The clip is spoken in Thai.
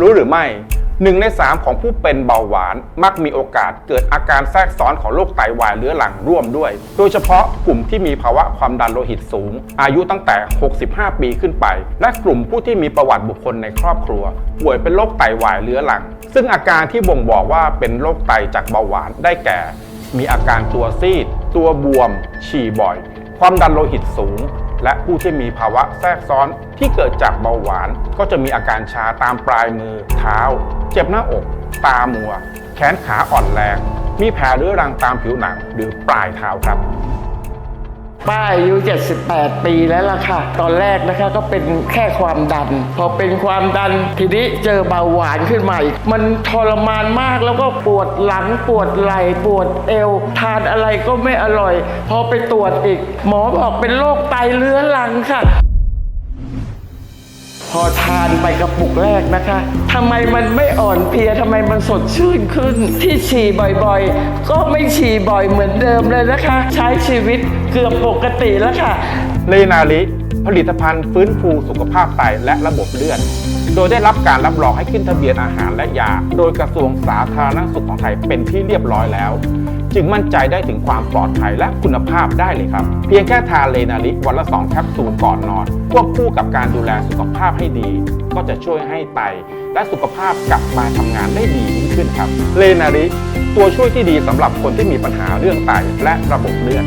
รู้หรือไม่หนึ่งในสามของผู้เป็นเบาหวาน มักมีโอกาสเกิดอาการแทรกซ้อนของโรคไตวายเรื้อรังร่วมด้วย โดยเฉพาะกลุ่มที่มีภาวะความดันโลหิตสูง อายุตั้งแต่ 65 ปีขึ้นไป และกลุ่มผู้ที่มีประวัติบุคคลในครอบครัว ป่วยเป็นโรคไตวายเรื้อรัง ซึ่งอาการที่บ่งบอกว่าเป็นโรคไตจากเบาหวานได้แก่ มีอาการตัวซีด ตัวบวม ฉี่บ่อย ความดันโลหิตสูง และผู้ที่มีภาวะแทรกซ้อนที่เกิดจากเบาหวาน ก็จะมีอาการชาตามปลายมือ เท้า เจ็บหน้าอก ตามัว แขนขาอ่อนแรง มีแผลเรื้อรังตามผิวหนังหรือปลายเท้าครับ ป้าอายุ 78 ปีแล้วล่ะค่ะ ตอนแรกนะคะก็เป็นแค่ความดัน พอเป็นความดันทีนี้เจอเบาหวานขึ้นมาอีก มันทรมานมากแล้วก็ปวดหลังปวดไหล่ปวดเอว ทานอะไรก็ไม่อร่อย พอไปตรวจอีก หมอบอกเป็นโรคไตเรื้อรังค่ะ อทานไปกระปุกแรกนะคะทำไมมันไม่อ่อนเพลียทำไมมันสดชื่นขึ้น ที่ฉี่บ่อยๆ ก็ไม่ฉี่บ่อยเหมือนเดิมเลยนะคะ ใช้ชีวิตเกือบปกติแล้วค่ะเลนาลิผลิตภัณฑ์ฟื้นฟูสุขภาพไตและระบบเลือด โดยได้รับการรับรองให้ขึ้นทะเบียนอาหารและยา โดยกระทรวงสาธารณสุขของไทยเป็นที่เรียบร้อยแล้ว จึงมั่นใจได้ถึงความปลอดภัยและคุณภาพได้เลยครับ เพียงแค่ทานเลนาลิวันละ 2 แคปซูลก่อนนอนควบคู่กับการดูแลสุขภาพให้ดี ก็จะช่วยให้ไต และสุขภาพกลับมาทำงานได้ดียิ่งขึ้นครับเลนาลิตัวช่วยที่ดีสำหรับคนที่มีปัญหาเรื่องไตและระบบเลือด